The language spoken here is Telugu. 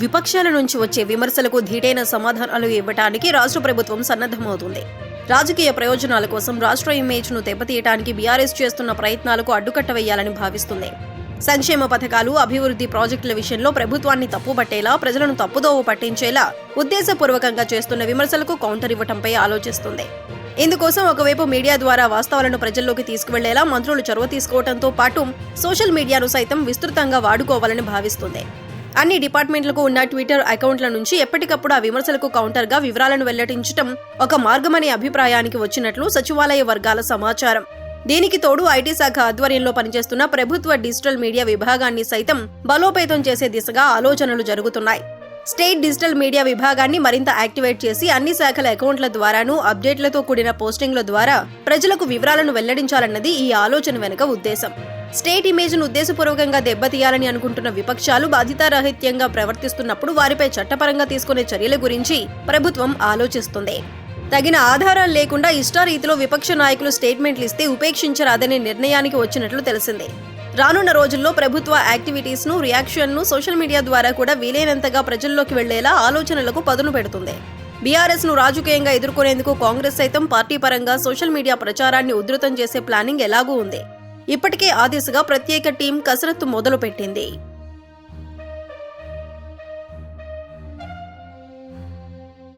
విపక్షాల నుంచి వచ్చే విమర్శలకు ధీటైన సమాధానాలు ఇవ్వటానికి రాష్ట్ర ప్రభుత్వం సన్నద్ధమవుతుంది. రాజకీయ ప్రయోజనాల కోసం రాష్ట్ర ఇమేజ్ను దెబ్బతీయటానికి బీఆర్ఎస్ చేస్తున్న ప్రయత్నాలకు అడ్డుకట్ట వేయాలని భావిస్తుంది. సంక్షేమ పథకాలు అభివృద్ధి ప్రాజెక్టుల విషయంలో ప్రభుత్వాన్ని తప్పుబట్టేలా ప్రజలను తప్పుదోవ పట్టించేలా ఉద్దేశపూర్వకంగా చేస్తున్న విమర్శలకు కౌంటర్ ఇవ్వటంపై ఆలోచిస్తుంది. ఇందుకోసం ఒకవైపు మీడియా ద్వారా వాస్తవాలను ప్రజల్లోకి తీసుకువెళ్ళేలా మంత్రులు చొరవ తీసుకోవడంతో పాటు సోషల్ మీడియాను సైతం విస్తృతంగా వాడుకోవాలని భావిస్తుంది. అన్ని డిపార్ట్మెంట్లకు ఉన్న ట్విట్టర్ అకౌంట్ల నుంచి ఎప్పటికప్పుడు ఆ విమర్శలకు కౌంటర్గా వివరాలను వెల్లడించడం ఒక మార్గమనే అభిప్రాయానికి వచ్చినట్లు సచివాలయ వర్గాల సమాచారం. దీనికి తోడు ఐటీ శాఖ ఆధ్వర్యంలో పనిచేస్తున్న ప్రభుత్వ డిజిటల్ మీడియా విభాగాన్ని సైతం బలోపేతం చేసే దిశగా ఆలోచనలు జరుగుతున్నాయి. స్టేట్ డిజిటల్ మీడియా విభాగాన్ని మరింత యాక్టివేట్ చేసి అన్ని శాఖల అకౌంట్ల ద్వారాను అప్డేట్లతో కూడిన పోస్టింగ్ల ద్వారా ప్రజలకు వివరాలను వెల్లడించాలన్నది ఈ ఆలోచన వెనుక ఉద్దేశం. స్టేట్ ఇమేజ్ను ఉద్దేశపూర్వకంగా దెబ్బతీయాలని అనుకుంటున్న విపక్షాలు బాధితారాహిత్యంగా ప్రవర్తిస్తున్నప్పుడు వారిపై చట్టపరంగా తీసుకునే చర్యల గురించి ప్రభుత్వం ఆలోచిస్తుంది. తగిన ఆధారాలు లేకుండా ఇష్టారీతిలో విపక్ష నాయకులు స్టేట్మెంట్లు ఇస్తే ఉపేక్షించరాదనే నిర్ణయానికి వచ్చినట్లు తెలిసింది. రానున్న రోజుల్లో ప్రభుత్వ యాక్టివిటీస్ను రియాక్షన్ను సోషల్ మీడియా ద్వారా కూడా వీలైనంతగా ప్రజల్లోకి వెళ్ళేలా ఆలోచనలకు పదును పెడుతుంది. బీఆర్ఎస్ను రాజకీయంగా ఎదుర్కొనేందుకు కాంగ్రెస్ సైతం పార్టీ పరంగా సోషల్ మీడియా ప్రచారాన్ని ఉధృతం చేసే ప్లానింగ్ ఎలాగూ ఉంది. ఇప్పటికే ఆ దిశగా ప్రత్యేక టీం కసరత్తు మొదలుపెట్టింది.